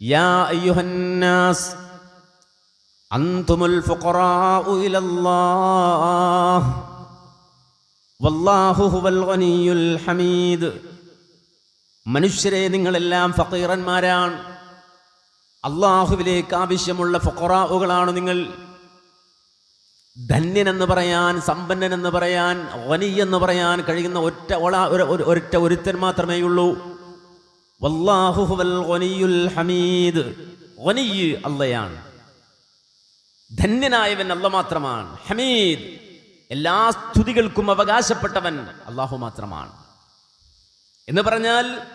يا أيها الناس أنتم الفقراء إلى الله والله هو الغني الحميد മനുഷ്യരെ നിങ്ങളെല്ലാം ഫക്കീറന്മാരാണ് അള്ളാഹുവിലേക്ക് ആവശ്യമുള്ള ഫുഖറാവുകളാണ് നിങ്ങൾ ധന്യനെന്ന് പറയാൻ സമ്പന്നനെന്ന് പറയാൻ വനി എന്ന് പറയാൻ കഴിയുന്ന ഒറ്റ ഒള ഒരു- ഒരു- ഒരൊറ്റ ഒരുത്തൻ മാത്രമേ ഉള്ളൂ വല്ലാഹു ഹുവൽ ഗനിയുൽ ഹമീദ്. അള്ളയാണ്. ധന്യനായവൻ അല്ല മാത്രമാണ്. ഹമീദ്. എല്ലാ സ്തുതികൾക്കും അവകാശപ്പെട്ടവൻ അള്ളാഹു മാത്രമാണ്. എന്ന് പറഞ്ഞാൽ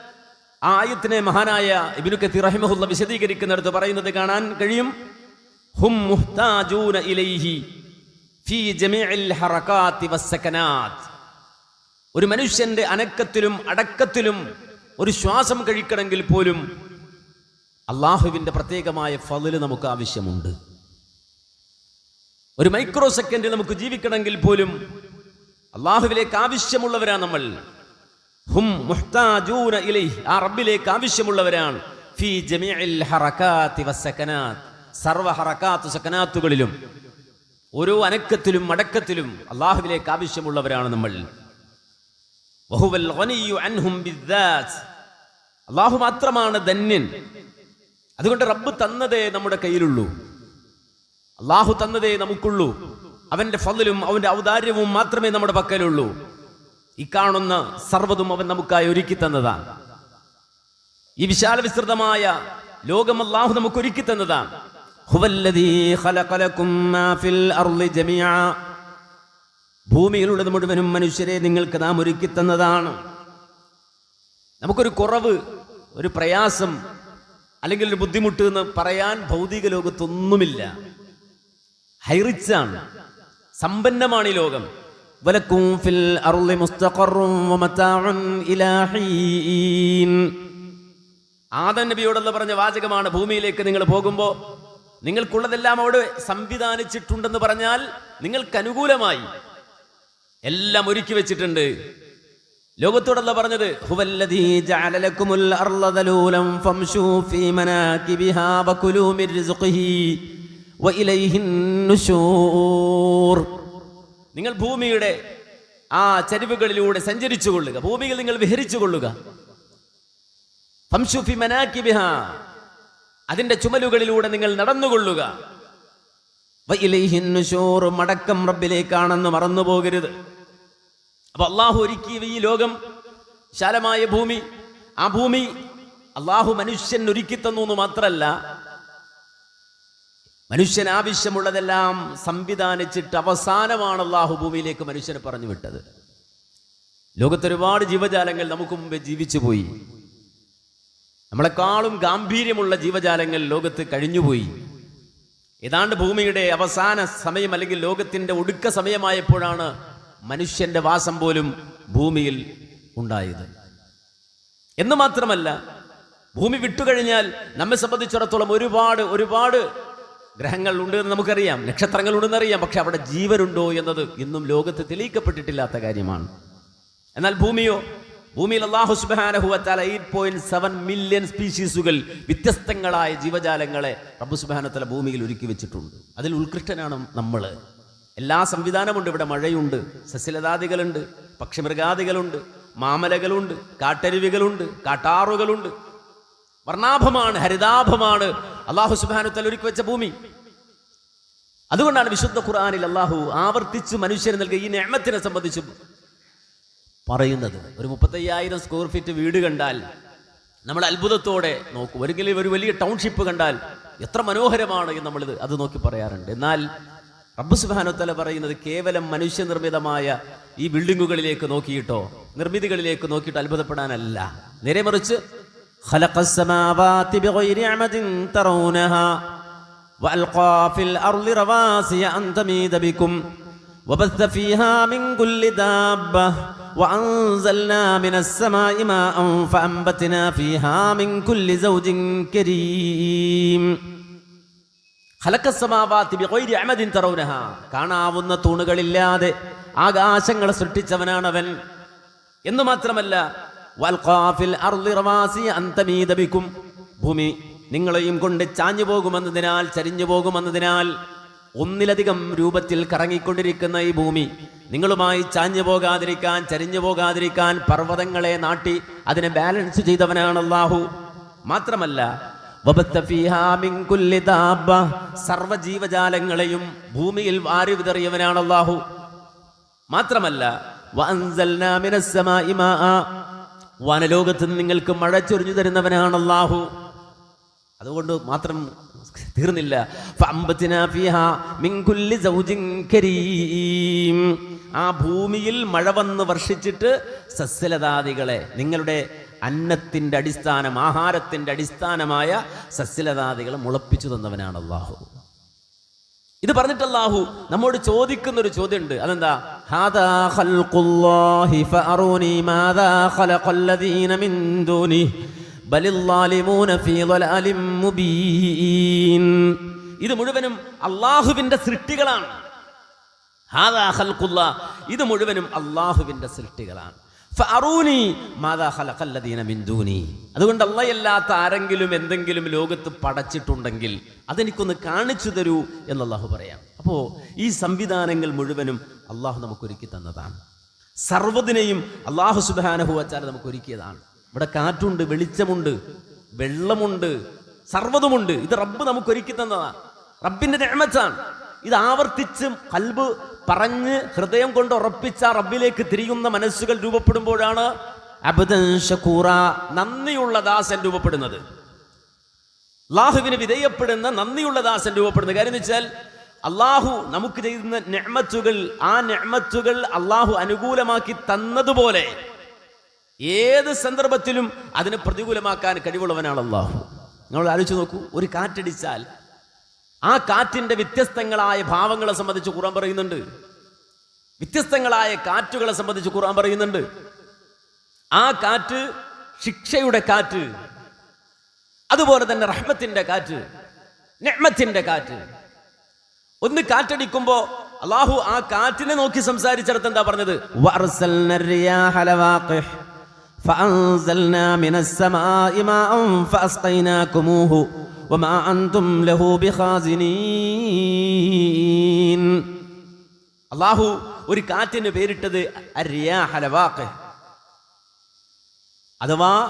ആ ആയത്തിനെ മഹാനായ ഇബ്നു റഹിമഹുല്ല വിശദീകരിക്കുന്നിടത്ത് പറയുന്നത് കാണാൻ കഴിയും. ഹും മുഹ്താജൂന ഇലൈഹി ഫീ ഹറകാത്തി ഒരു മനുഷ്യന്റെ അനക്കത്തിലും അടക്കത്തിലും ഒരു ശ്വാസം കഴിക്കണമെങ്കിൽ പോലും അള്ളാഹുവിന്റെ പ്രത്യേകമായ ഫതിൽ നമുക്ക് ആവശ്യമുണ്ട്. ഒരു മൈക്രോ സെക്കൻഡിൽ നമുക്ക് ജീവിക്കണമെങ്കിൽ പോലും അള്ളാഹുവിലേക്ക് ആവശ്യമുള്ളവരാണ് നമ്മൾ. ഹും മുഹ്താജൂന ആ റബ്ബിലേക്ക് ആവശ്യമുള്ളവരാണ്. ഫീ വസകനാത് ഓരോ അനക്കത്തിലും അടക്കത്തിലും അള്ളാഹുവിലേക്ക് ആവശ്യമുള്ളവരാണ് നമ്മൾ. വഹുവൽ അൻഹും അള്ളാഹു മാത്രമാണ് ധന്യൻ. അതുകൊണ്ട് റബ്ബ് തന്നതേ നമ്മുടെ കയ്യിലുള്ളൂ. അള്ളാഹു തന്നതേ നമുക്കുള്ളൂ. അവന്റെ ഫലും അവന്റെ ഔദാര്യവും മാത്രമേ നമ്മുടെ പക്കലുള്ളൂ. ഈ കാണുന്ന സർവതും അവൻ നമുക്കായി ഒരുക്കി തന്നതാണ്. ഈ വിശാല വിസ്തൃതമായ ലോകം അള്ളാഹു നമുക്ക് ഒരുക്കി തന്നതാണ് ഭൂമിയിലുള്ളത് മുഴുവനും മനുഷ്യരെ നിങ്ങൾക്ക് നാം ഒരുക്കി തന്നതാണ്. നമുക്കൊരു കുറവ് ഒരു പ്രയാസം അല്ലെങ്കിൽ ഒരു ബുദ്ധിമുട്ട് എന്ന് പറയാൻ ഭൗതിക ലോകത്തൊന്നുമില്ല. ഹൈറിച്ചാണ്. സമ്പന്നമാണ് ഈ ലോകം. വലക്കും ഫിൽ അർളി മുസ്തഖറും വമതാഉൻ ഇലാ ഹീൻ. ആദം നബിയോടുള്ള പറഞ്ഞ വാചകമാണ് ഭൂമിയിലേക്ക് നിങ്ങൾ പോകുമ്പോൾ നിങ്ങൾക്കുള്ളതെല്ലാം അവിടെ സംവിധാനിച്ചിട്ടുണ്ടെന്ന് പറഞ്ഞാൽ നിങ്ങൾക്ക് അനുകൂലമായി എല്ലാം ഒരുക്കി വെച്ചിട്ടുണ്ട്. ലോകത്തോടല്ല പറഞ്ഞത് നിങ്ങൾ ഭൂമിയുടെ ആ ചരിവുകളിലൂടെ സഞ്ചരിച്ചു കൊള്ളുക ഭൂമിയിൽ നിങ്ങൾ വിഹരിച്ചു കൊള്ളുക. അതിന്റെ ചുമലുകളിലൂടെ നിങ്ങൾ നടന്നുകൊള്ളുക മടക്കം റബ്ബിലേക്കാണെന്ന് മറന്നു പോകരുത് അപ്പൊ അള്ളാഹു ഒരുക്കിയ ഈ ലോകം ശാലമായ ഭൂമി. ആ ഭൂമി അള്ളാഹു മനുഷ്യൻ ഒരുക്കി തന്നു എന്ന് മാത്രല്ല മനുഷ്യൻ ആവശ്യമുള്ളതെല്ലാം സംവിധാനിച്ചിട്ട് അവസാനമാണ് അള്ളാഹു ഭൂമിയിലേക്ക് മനുഷ്യനെ പറഞ്ഞു വിട്ടത്. ലോകത്ത് ഒരുപാട് ജീവജാലങ്ങൾ നമുക്ക് മുമ്പേ ജീവിച്ചു പോയി. നമ്മളെക്കാളും ഗാംഭീര്യമുള്ള ജീവജാലങ്ങൾ ലോകത്ത് കഴിഞ്ഞുപോയി ഏതാണ്ട് ഭൂമിയുടെ അവസാന സമയം അല്ലെങ്കിൽ ലോകത്തിന്റെ ഒടുക്ക സമയമായപ്പോഴാണ് മനുഷ്യന്റെ വാസം പോലും ഭൂമിയിൽ ഉണ്ടായത്. എന്ന് മാത്രമല്ല ഭൂമി വിട്ടുകഴിഞ്ഞാൽ നമ്മെ സംബന്ധിച്ചിടത്തോളം ഒരുപാട് ഒരുപാട് ഗ്രഹങ്ങൾ ഉണ്ട് എന്ന് നമുക്കറിയാം നക്ഷത്രങ്ങൾ ഉണ്ടെന്ന് അറിയാം പക്ഷെ അവിടെ ജീവനുണ്ടോ എന്നത് ഇന്നും ലോകത്ത് തെളിയിക്കപ്പെട്ടിട്ടില്ലാത്ത കാര്യമാണ്. എന്നാൽ ഭൂമിയോ ഭൂമിയിൽ അള്ളാഹു സുബാനഹുവത്താല എയ്റ്റ് പോയിന്റ് സെവൻ മില്യൺ സ്പീഷീസുകൾ വ്യത്യസ്തങ്ങളായ ജീവജാലങ്ങളെ റബ്ബു സുബാനത്തല ഭൂമിയിൽ ഒരുക്കി വെച്ചിട്ടുണ്ട്. അതിൽ ഉത്കൃഷ്ടനാണ് നമ്മൾ. എല്ലാ സംവിധാനമുണ്ട്. ഇവിടെ മഴയുണ്ട് സസ്യലതാദികളുണ്ട് പക്ഷിമൃഗാദികളുണ്ട് മാമലകളുണ്ട് കാട്ടരുവികളുണ്ട് കാട്ടാറുകളുണ്ട്. വർണാഭമാണ് ഹരിതാഭമാണ്. അള്ളാഹു സുബാനുത്തൽ ഒരുക്കി വെച്ച ഭൂമി. അതുകൊണ്ടാണ് വിശുദ്ധ ഖുർആാനിൽ അള്ളാഹു ആവർത്തിച്ച് മനുഷ്യന് നൽകിയ ഈ നേമത്തിനെ സംബന്ധിച്ച് പറയുന്നത്. ഒരു മുപ്പത്തയ്യായിരം സ്ക്വയർ ഫീറ്റ് വീട് കണ്ടാൽ നമ്മൾ അത്ഭുതത്തോടെ നോക്കും. ഒരിക്കലും ഒരു വലിയ ടൗൺഷിപ്പ് കണ്ടാൽ എത്ര മനോഹരമാണ് എന്ന് നമ്മൾ അത് നോക്കി പറയാറുണ്ട്. എന്നാൽ റബ്ബ് സുബാനോത്തല പറയുന്നത് കേവലം മനുഷ്യനിർമ്മിതമായ ഈ ബിൽഡിങ്ങുകളിലേക്ക് നോക്കിയിട്ടോ നിർമ്മിതികളിലേക്ക് നോക്കിയിട്ട് അത്ഭുതപ്പെടാനല്ല നേരെ മറിച്ച് خلق السماوات بغير عمد ترونها وألقى في الأرض رواسي أن تميد بكم وبث فيها من كل دابة وأنزلنا من السماء ماء فأنبتنا فيها من كل زوج كريم കാണാവുന്ന തൂണുകളില്ലാതെ ആകാശങ്ങളെ സൃഷ്ടിച്ചവനാണ് അവൻ എന്ന് മാത്രമല്ല ഭൂമി നിങ്ങളെയും കൊണ്ട് ചാഞ്ഞു പോകുമെന്നതിനാൽ ചരിഞ്ഞു പോകുമെന്നതിനാൽ ഒന്നിലധികം രൂപത്തിൽ കറങ്ങിക്കൊണ്ടിരിക്കുന്ന ഈ ഭൂമി നിങ്ങളുമായി ചാഞ്ഞു പോകാതിരിക്കാൻ ചരിഞ്ഞു പോകാതിരിക്കാൻ പർവതങ്ങളെ നാട്ടി അതിനെ ബാലൻസ് ചെയ്തവനാണ് അള്ളാഹു മാത്രമല്ല വബത്ത ജീവജാലങ്ങളെയും മിൻ കുല്ലി ദാബ്ബ. സർവജീവജാലങ്ങളെയും ഭൂമിയിൽ വാരി വിതറിയവനാണ് അള്ളാഹു മാത്രമല്ല. വനലോകത്ത് നിങ്ങൾക്ക് മഴ ചൊരിഞ്ഞു തരുന്നവനാണ് അള്ളാഹു അതുകൊണ്ട് മാത്രം തീർന്നില്ല. ആ ഭൂമിയിൽ മഴ വന്ന് വർഷിച്ചിട്ട് സസ്യലതാദികളെ നിങ്ങളുടെ അന്നത്തിന്റെ അടിസ്ഥാനം ആഹാരത്തിന്റെ അടിസ്ഥാനമായ സസ്യലതാദികളെ മുളപ്പിച്ചു തന്നവനാണ് അള്ളാഹു. ഇത് പറഞ്ഞിട്ട് അള്ളാഹു നമ്മോട് ചോദിക്കുന്ന ഒരു ചോദ്യമുണ്ട്. അതെന്താ? ഇത് മുഴുവനും അള്ളാഹുവിന്റെ സൃഷ്ടികളാണ്. ഇത് മുഴുവനും അള്ളാഹുവിന്റെ സൃഷ്ടികളാണ്. അതുകൊണ്ട് അള്ളയല്ലാത്ത ആരെങ്കിലും എന്തെങ്കിലും ലോകത്ത് പടച്ചിട്ടുണ്ടെങ്കിൽ അതെനിക്കൊന്ന് കാണിച്ചു തരൂ എന്ന് അള്ളാഹു പറയാം. അപ്പോൾ ഈ സംവിധാനങ്ങൾ മുഴുവനും അള്ളാഹു നമുക്കൊരുക്കി തന്നതാണ്. സർവതിനെയും അള്ളാഹു സുബാനഹു വച്ചാൽ നമുക്ക് ഒരുക്കിയതാണ് ഇവിടെ കാറ്റുണ്ട് വെളിച്ചമുണ്ട് വെള്ളമുണ്ട് സർവതുമുണ്ട്. ഇത് റബ്ബ് നമുക്കൊരുക്കി തന്നതാണ്. റബ്ബിന്റെ നിഅമത്താണ് ഇത് ആവർത്തിച്ച് കൽബ് പറഞ്ഞ് ഹൃദയം കൊണ്ട് ഉറപ്പിച്ച റബ്ബിലേക്ക് തിരിയുന്ന മനസ്സുകൾ രൂപപ്പെടുമ്പോഴാണ് അബ്ദൻ നന്ദിയുള്ള ദാസൻ രൂപപ്പെടുന്നത്. അള്ളാഹുവിന് വിധേയപ്പെടുന്ന നന്ദിയുള്ള ദാസൻ രൂപപ്പെടുന്നത്. കാര്യം വെച്ചാൽ അള്ളാഹു നമുക്ക് ചെയ്യുന്ന നെഹ്മത്തുകൾ ആ നെഹ്മത്തുകൾ അള്ളാഹു അനുകൂലമാക്കി തന്നതുപോലെ ഏത് സന്ദർഭത്തിലും അതിനെ പ്രതികൂലമാക്കാൻ കഴിവുള്ളവനാണ് അള്ളാഹു. നിങ്ങൾ ആലോചിച്ച് നോക്കൂ. ഒരു കാറ്റടിച്ചാൽ ആ കാറ്റിന്റെ വ്യത്യസ്തങ്ങളായ ഭാവങ്ങളെ സംബന്ധിച്ച് ഖുറാൻ പറയുന്നുണ്ട് വ്യത്യസ്തങ്ങളായ കാറ്റുകളെ സംബന്ധിച്ച് ഖുറാൻ പറയുന്നുണ്ട് ആ കാറ്റ് ശിക്ഷയുടെ കാറ്റ് അതുപോലെ തന്നെ റഹ്മത്തിന്റെ കാറ്റ് നെഹ്മത്തിന്റെ കാറ്റ് ഒന്ന് കാറ്റടിക്കുമ്പോ അള്ളാഹു ആ കാറ്റിനെ നോക്കി സംസാരിച്ചിടത്ത് എന്താ പറഞ്ഞത് വഅർസൽന الرياح لواقح فأنزلنا من السماء ماء فأسقيناكموه അള്ളാഹു ഒരു കാറ്റിന് പേരിട്ടത് അരിയാഹലവാക്ക്. അഥവാ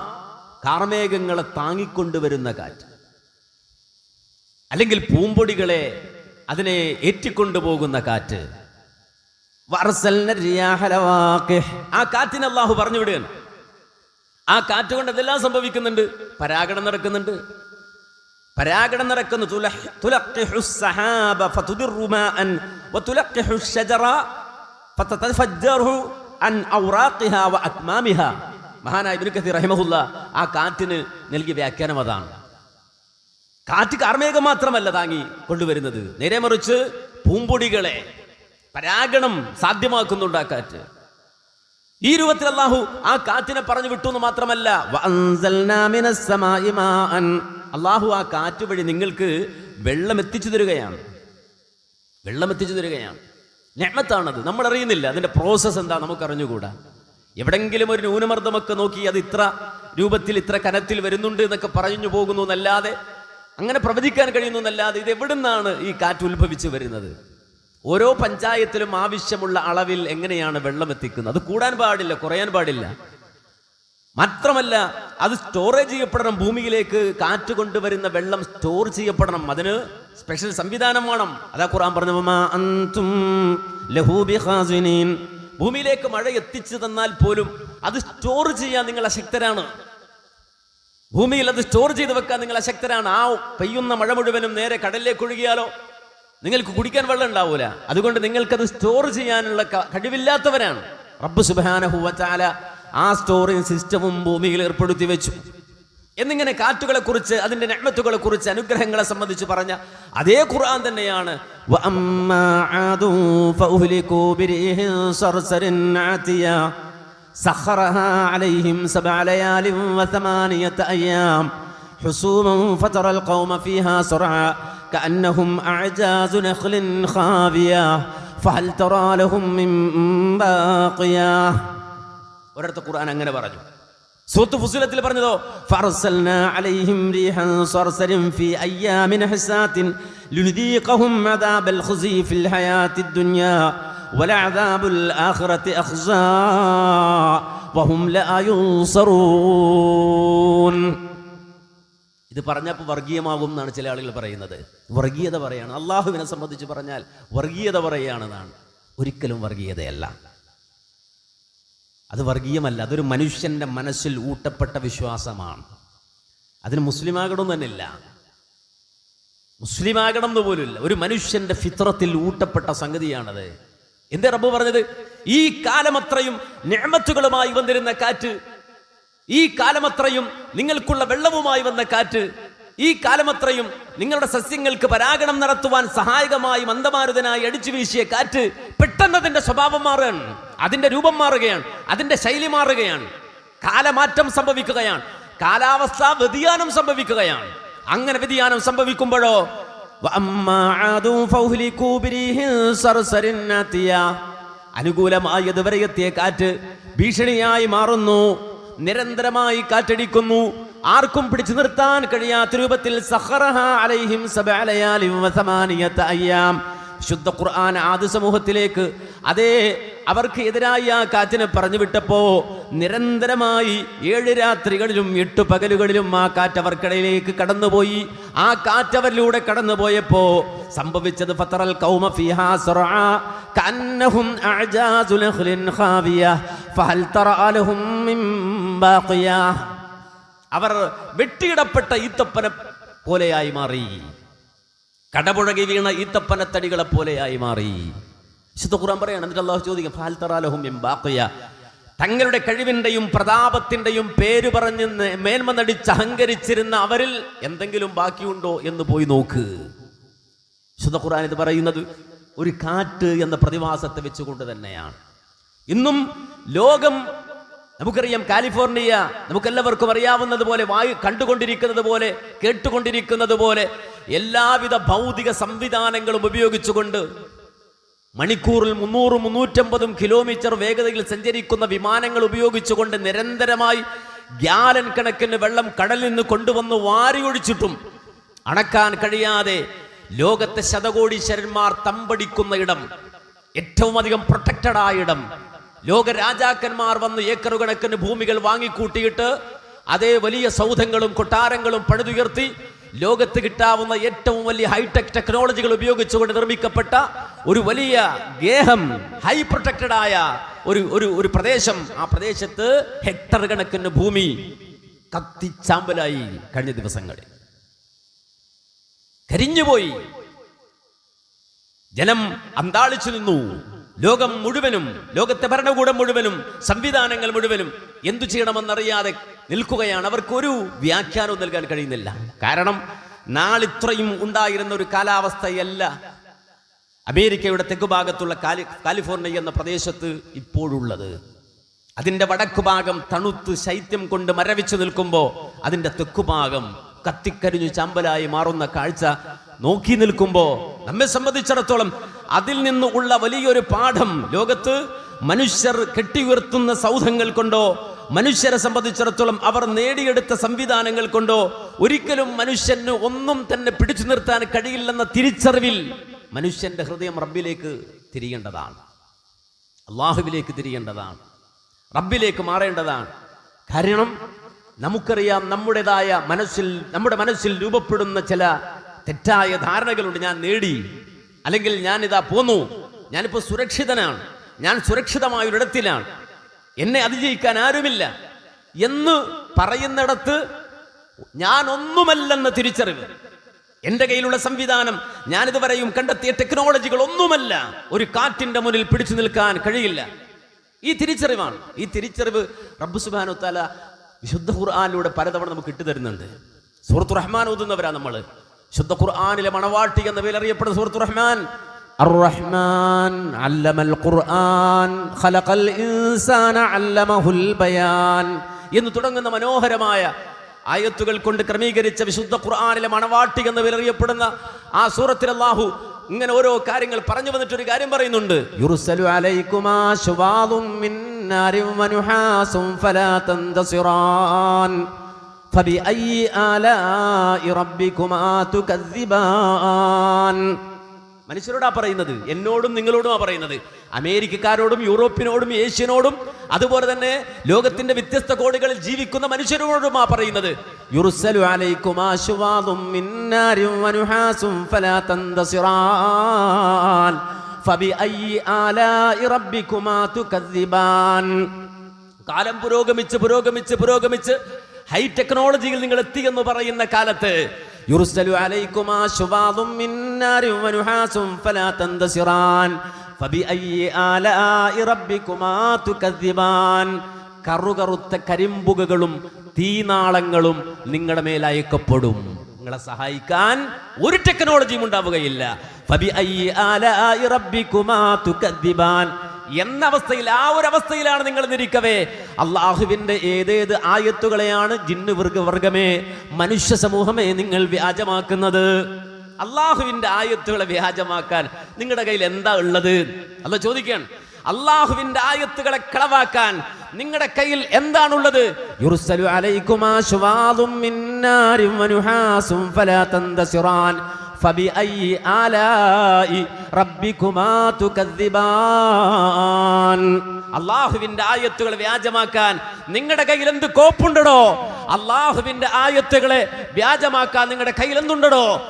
കാർമേഘങ്ങളെ താങ്ങിക്കൊണ്ടുവരുന്ന കാറ്റ്. അല്ലെങ്കിൽ പൂമ്പൊടികളെ അതിനെ ഏറ്റിക്കൊണ്ടുപോകുന്ന കാറ്റ്. ആ കാറ്റിന് അള്ളാഹു പറഞ്ഞു വിടുകയാണ് ആ കാറ്റ് കൊണ്ട് എന്തെല്ലാം സംഭവിക്കുന്നുണ്ട്. പരാഗണം നടക്കുന്നുണ്ട്. പരാഗണം നടക്കുന്നു. മഹാനായ ഇബ്നുക്കത്തി റഹിമഹുല്ല ആ കാറ്റിന് നൽകിയ വ്യാഖ്യാനം അതാണ്. കാറ്റ് കാർമേകം മാത്രമല്ല താങ്ങി കൊണ്ടുവരുന്നത്. നേരെ മറിച്ച് പൂമ്പൊടികളെ പരാഗണം സാധ്യമാക്കുന്നുണ്ട് ആ കാറ്റ്. ഈ രൂപത്തിൽ അള്ളാഹു ആ കാറ്റിനെ പറഞ്ഞു വിട്ടു എന്ന് മാത്രമല്ല അള്ളാഹു ആ കാറ്റ് വഴി നിങ്ങൾക്ക് വെള്ളം എത്തിച്ചു തരികയാണ്. വെള്ളം എത്തിച്ചു തരികയാണ്. ഞമ്മത്താണത് നമ്മൾ അറിയുന്നില്ല അതിന്റെ പ്രോസസ്സ് എന്താ നമുക്ക് അറിഞ്ഞുകൂടാ. എവിടെങ്കിലും ഒരു ന്യൂനമർദ്ദമൊക്കെ നോക്കി അത് ഇത്ര രൂപത്തിൽ ഇത്ര കനത്തിൽ വരുന്നുണ്ട് എന്നൊക്കെ പറഞ്ഞു പോകുന്നു എന്നല്ലാതെ അങ്ങനെ പ്രവചിക്കാൻ കഴിയുന്നു എന്നല്ലാതെ ഇത് എവിടുന്നാണ് ഈ കാറ്റ് ഉത്ഭവിച്ചു വരുന്നത്? ഓരോ പഞ്ചായത്തിലും ആവശ്യമുള്ള അളവിൽ എങ്ങനെയാണ് വെള്ളം എത്തിക്കുന്നത്? അത് കൂടാൻ പാടില്ല കുറയാൻ പാടില്ല. മാത്രമല്ല അത് സ്റ്റോറേജ് ചെയ്യപ്പെടണം ഭൂമിയിലേക്ക് കാറ്റ് കൊണ്ടുവരുന്ന വെള്ളം സ്റ്റോർ ചെയ്യപ്പെടണം. അതിന് സ്പെഷ്യൽ സംവിധാനം വേണം. അതാ ഖുർആൻ പറഞ്ഞു. ഭൂമിയിലേക്ക് മഴ എത്തിച്ചു തന്നാൽ പോലും അത് സ്റ്റോർ ചെയ്യാൻ നിങ്ങൾ അശക്തരാണ്. ഭൂമിയിൽ അത് സ്റ്റോർ ചെയ്ത് വെക്കാൻ നിങ്ങൾ അശക്തരാണ്. ആ പെയ്യുന്ന മഴ മുഴുവനും നേരെ കടലിലേക്ക് ഒഴുകിയാലോ? നിങ്ങൾക്ക് കുടിക്കാൻ വെള്ളം ഉണ്ടാവൂല. അതുകൊണ്ട് നിങ്ങൾക്കത് സ്റ്റോർ ചെയ്യാനുള്ള കഴിവില്ലാത്തവരാണ്. റബ്ബ് സുബാന വച്ചാല ആ സ്റ്റോറേജ് സിസ്റ്റവും ഭൂമിയിൽ ഏർപ്പെടുത്തി വെച്ചു. എന്നിങ്ങനെ കാറ്റുകളെ കുറിച്ച് അതിന്റെ അതിന്റെ നന്മത്തുകളെക്കുറിച്ച് അനുഗ്രഹങ്ങളെ സംബന്ധിച്ച് പറഞ്ഞ അതേ ഖുർആൻ തന്നെയാണ്. ഫഹൽ തറാലഹും ഒരിടത്ത് ഖുർആൻ അങ്ങനെ പറഞ്ഞു. സൂത്ത് ഫുസിലത്തിൽ പറഞ്ഞതോ ഫർസൽനാ അലൈഹിം റീഹൻ ഫീ ഖുസീ ഫിൽ ആഖിറതി വഹും ഇത് പറഞ്ഞപ്പോൾ വർഗീയമാകും എന്നാണ് ചില ആളുകൾ പറയുന്നത്. വർഗീയത പറയാണ്. അള്ളാഹുവിനെ സംബന്ധിച്ച് പറഞ്ഞാൽ വർഗീയത പറയുകയാണെന്നാണ് ഒരിക്കലും വർഗീയതയല്ല. അത് വർഗീയമല്ല അതൊരു മനുഷ്യന്റെ മനസ്സിൽ ഊട്ടപ്പെട്ട വിശ്വാസമാണ്. അതിന് മുസ്ലിമാകണം തന്നെയില്ല. മുസ്ലിമാകണം എന്ന് പോലുമില്ല. ഒരു മനുഷ്യന്റെ ഫിത്രത്തിൽ ഊട്ടപ്പെട്ട സംഗതിയാണത്. എന്തേ റബ്ബ് പറഞ്ഞത്? ഈ കാലമത്രയും ഞാമത്തുകളുമായി വന്നിരുന്ന കാറ്റ് ഈ കാലമത്രയും നിങ്ങൾക്കുള്ള വെള്ളവുമായി വന്ന കാറ്റ് ഈ കാലമത്രയും നിങ്ങളുടെ സസ്യങ്ങൾക്ക് പരാഗണം നടത്തുവാൻ സഹായകമായി മന്ദമാരുതനായി അടിച്ചു വീശിയ കാറ്റ് പെട്ടെന്ന് അതിന്റെ സ്വഭാവം മാറുകയാണ്. അതിന്റെ രൂപം മാറുകയാണ്. അതിന്റെ ശൈലി മാറുകയാണ്. കാലമാറ്റം സംഭവിക്കുകയാണ്. കാലാവസ്ഥാ വ്യതിയാനം സംഭവിക്കുകയാണ്. അങ്ങനെ വ്യതിയാനം സംഭവിക്കുമ്പോഴോ അനുകൂലമായി അതുവരെ എത്തിയ കാറ്റ് ഭീഷണിയായി മാറുന്നു. നിരന്തരമായി കാറ്റടിക്കുന്നു. ആർക്കും പിടിച്ചു നിർത്താൻ കഴിയാത്ത രൂപത്തിൽ അലൈഹിം ശുദ്ധ ഖുർആൻ ആദ്യ സമൂഹത്തിലേക്ക് അതേ അവർക്ക് എതിരായി ആ കാറ്റിനെ പറഞ്ഞു വിട്ടപ്പോ നിരന്തരമായി ഏഴ് രാത്രികളിലും എട്ട് പകലുകളിലും ആ കാറ്റ് അവർക്കിടയിലേക്ക് കടന്നുപോയി. ആ കാറ്റ് അവരിലൂടെ കടന്നുപോയപ്പോ സംഭവിച്ചത് ഫത്തറൽ കൗമ ഫിഹാ സറഅ ഫഹൽ തറഅ അവർ വെട്ടിയിടപ്പെട്ട ഈത്തപ്പന പോലെയായി മാറി. കടപുഴകി വീണ ഈത്തപ്പനത്തടികളെ പോലെയായി മാറി. വിശുദ്ധ ഖുർആൻ പറയാണ് എന്നിട്ട് അള്ളാഹു ചോദിക്കും ഫാൽ തറാലഹും എം ബാഖിയ? തങ്ങളുടെ കഴിവിന്റെയും പ്രതാപത്തിന്റെയും പേര് പറഞ്ഞ് മേന്മ നടിച്ച് അഹങ്കരിച്ചിരുന്ന അവരിൽ എന്തെങ്കിലും ബാക്കിയുണ്ടോ എന്ന് പോയി നോക്ക്. വിശുദ്ധ ഖുർആൻ ഇത് പറയുന്നത് ഒരു കാറ്റ് എന്ന പ്രതിഭാസത്തെ വെച്ചുകൊണ്ട് തന്നെയാണ്. ഇന്നും ലോകം നമുക്കറിയാം കാലിഫോർണിയ നമുക്കെല്ലാവർക്കും അറിയാവുന്നത് പോലെ വായു കണ്ടുകൊണ്ടിരിക്കുന്നത് പോലെ കേട്ടുകൊണ്ടിരിക്കുന്നത് പോലെ എല്ലാവിധ ഭൗതിക സംവിധാനങ്ങളും ഉപയോഗിച്ചുകൊണ്ട് മണിക്കൂറിൽ മുന്നൂറും മുന്നൂറ്റമ്പതും കിലോമീറ്റർ വേഗതയിൽ സഞ്ചരിക്കുന്ന വിമാനങ്ങൾ ഉപയോഗിച്ചുകൊണ്ട് നിരന്തരമായി ഗ്യാലൻ കണക്കിന് വെള്ളം കടലിൽ നിന്ന് കൊണ്ടുവന്ന് വാരിയൊഴിച്ചിട്ടും അണക്കാൻ കഴിയാതെ ലോകത്തെ ശതകോടീശ്വരന്മാർ തമ്പടിക്കുന്ന ഇടം ഏറ്റവും അധികം പ്രൊട്ടക്റ്റഡ് ആയ ഇടം. ലോക രാജാക്കന്മാർ വന്ന് ഏക്കർ കണക്കിന് ഭൂമികൾ വാങ്ങിക്കൂട്ടിയിട്ട് അതേ വലിയ സൗധങ്ങളും കൊട്ടാരങ്ങളും പണിതുയർത്തി ലോകത്ത് കിട്ടാവുന്ന ഏറ്റവും വലിയ ഹൈടെക് ടെക്നോളജികൾ ഉപയോഗിച്ചുകൊണ്ട് നിർമ്മിക്കപ്പെട്ട ഒരു വലിയ ഗേഹം ഹൈ പ്രൊട്ടക്റ്റഡ് ആയ ഒരു ഒരു ഒരു പ്രദേശം. ആ പ്രദേശത്ത് ഹെക്ടർ കണക്കിന് ഭൂമി കത്തിച്ചാമ്പലായി കഴിഞ്ഞ ദിവസങ്ങളിൽ. കരിഞ്ഞുപോയി. ജനം അന്താളിച്ചു നിന്നു. ലോകം മുഴുവനും ലോകത്തെ ഭരണകൂടം മുഴുവനും സംവിധാനങ്ങൾ മുഴുവനും എന്തു ചെയ്യണമെന്നറിയാതെ നിൽക്കുകയാണ്. അവർക്കൊരു വ്യാഖ്യാനവും നൽകാൻ കഴിയുന്നില്ല. കാരണം നാളിത്രയും ഉണ്ടായിരുന്ന ഒരു കാലാവസ്ഥയല്ല. അമേരിക്കയുടെ തെക്കുഭാഗത്തുള്ള കാലി കാലിഫോർണിയ എന്ന പ്രദേശത്ത് ഇപ്പോഴുള്ളത്. അതിന്റെ വടക്കു ഭാഗം തണുത്ത് ശൈത്യം കൊണ്ട് മരവിച്ചു നിൽക്കുമ്പോൾ അതിന്റെ തെക്കുഭാഗം കത്തിക്കരിഞ്ഞു ചമ്പലായി മാറുന്ന കാഴ്ച നോക്കി നിൽക്കുമ്പോൾ നമ്മെ സംബന്ധിച്ചിടത്തോളം അതിൽ നിന്ന് ഉള്ള വലിയൊരു പാഠം ലോകത്ത് മനുഷ്യർ കെട്ടിയുയർത്തുന്ന സൗധങ്ങൾ കൊണ്ടോ മനുഷ്യരെ സംബന്ധിച്ചിടത്തോളം അവർ നേടിയെടുത്ത സംവിധാനങ്ങൾ കൊണ്ടോ ഒരിക്കലും മനുഷ്യന് ഒന്നും തന്നെ പിടിച്ചു നിർത്താൻ കഴിയില്ലെന്ന തിരിച്ചറിവിൽ മനുഷ്യന്റെ ഹൃദയം റബ്ബിലേക്ക് തിരിയേണ്ടതാണ്. അള്ളാഹുവിലേക്ക് തിരിയേണ്ടതാണ്. റബ്ബിലേക്ക് മാറേണ്ടതാണ്. കാരണം നമുക്കറിയാം നമ്മുടേതായ മനസ്സിൽ നമ്മുടെ മനസ്സിൽ രൂപപ്പെടുന്ന ചില തെറ്റായ ധാരണകളുണ്ട് ഞാൻ നേടി. അല്ലെങ്കിൽ ഞാൻ ഇതാ പോന്നു. ഞാനിപ്പോൾ സുരക്ഷിതനാണ്. ഞാൻ സുരക്ഷിതമായ ഒരിടത്തിലാണ് എന്നെ അതിജയിക്കാൻ ആരുമില്ല. എന്ന് പറയുന്നിടത്ത് ഞാൻ ഒന്നുമല്ലെന്ന തിരിച്ചറിവ്. എന്റെ കയ്യിലുള്ള സംവിധാനം ഞാനിതുവരെയും കണ്ടെത്തിയ ടെക്നോളജികൾ ഒന്നുമല്ല. ഒരു കാറ്റിന്റെ മുന്നിൽ പിടിച്ചു നിൽക്കാൻ കഴിയില്ല. ഈ തിരിച്ചറിവാണ്. ഈ തിരിച്ചറിവ് റബ്ബു സുബാനു താല വിശുദ്ധ ഖുർആാനിലൂടെ പലതവണ നമുക്ക് ഇട്ടുതരുന്നുണ്ട്. സൂറത്ത് റഹ്മാൻ ഓതുന്നവരാ നമ്മൾ ശുദ്ധ ഖുർആാനിലെ മണവാട്ടി എന്ന പേരറിയപ്പെടുന്ന സൂറത്ത് റഹ്മാൻ الرحمن علم القرآن خلق الإنسان علمه البيان എന്ന് തുടങ്ങുന്ന മനോഹരമായ ആയത്തുകൾ കൊണ്ട് ക്രമീകരിച്ച വിശുദ്ധ ഖുർആാനിലെ മണവാട്ടി എന്ന് പേരറിയപ്പെടുന്ന ആ സൂറത്തിൽ അല്ലാഹു ഇങ്ങനെ ഓരോ കാര്യങ്ങൾ പറഞ്ഞു വന്നിട്ട് ഒരു കാര്യം പറയുന്നുണ്ട് യുർസലു അലൈക്കുമാ ശുവാദും മിൻ نار ونحاس فلا تنتصران فبأي آلاء ربكما تكذبان മനുഷ്യരോടാ പറയുന്നത് എന്നോടും നിങ്ങളോടുമാ പറയുന്നത് അമേരിക്കക്കാരോടും യൂറോപ്പിനോടും ഏഷ്യനോടും അതുപോലെ തന്നെ ലോകത്തിന്റെ വ്യത്യസ്ത കോണുകളിൽ ജീവിക്കുന്ന മനുഷ്യരോടുമാ പറയുന്നത് യുറുസലു അലൈക്കുമാ ശുവാദും മിന്നാരും വനുഹാസും ഫലാ തന്തസിറാൻ ഫബിഅയ്യി ആലാഇ റബ്ബിക്കുമാ തുകദ്ദിബാൻ കാലം പുരോഗമിച്ച് പുരോഗമിച്ച് പുരോഗമിച്ച് ഹൈ ടെക്നോളജിയിൽ നിങ്ങൾ എത്തി എന്ന് പറയുന്ന കാലത്ത് കറുകറുത്ത കരിമ്പുകകളും തീനാളങ്ങളും നിങ്ങളുടെ മേൽ അയക്കപ്പെടും. നിങ്ങളെ സഹായിക്കാൻ ഒരു ടെക്നോളജിയും ഉണ്ടാവുകയില്ല. എന്ന അവസ്ഥയിൽ ആ ഒരു അവസ്ഥയിലാണ് നിങ്ങൾ നിരിക്കവേ. അള്ളാഹുവിന്റെ ഏതേത് ആയത്തുകളെയാണ് ജിന്നു വർഗ വർഗമേ മനുഷ്യ സമൂഹമേ നിങ്ങൾ വ്യാജമാക്കുന്നത്? അള്ളാഹുവിന്റെ ആയത്തുകളെ വ്യാജമാക്കാൻ നിങ്ങളുടെ കയ്യിൽ എന്താ ഉള്ളത്? അല്ല ചോദിക്കാൻ അള്ളാഹുവിന്റെ ആയത്തുകളെ കളവാക്കാൻ നിങ്ങളുടെ കയ്യിൽ എന്താണുള്ളത്? യുർസലു മിന്നാരും വനുഹാസും ഫലാ തന്തസിറാൻ അള്ളാഹുവിന്റെ ആയത്തുകൾ വ്യാജമാക്കാൻ നിങ്ങളുടെ കയ്യിൽ എന്ത് കോപ്പുണ്ടോ അള്ളാഹുവിന്റെ ആയത്തുകളെ വ്യാജമാക്കാൻ നിങ്ങളുടെ കയ്യിൽ എന്തുണ്ടോ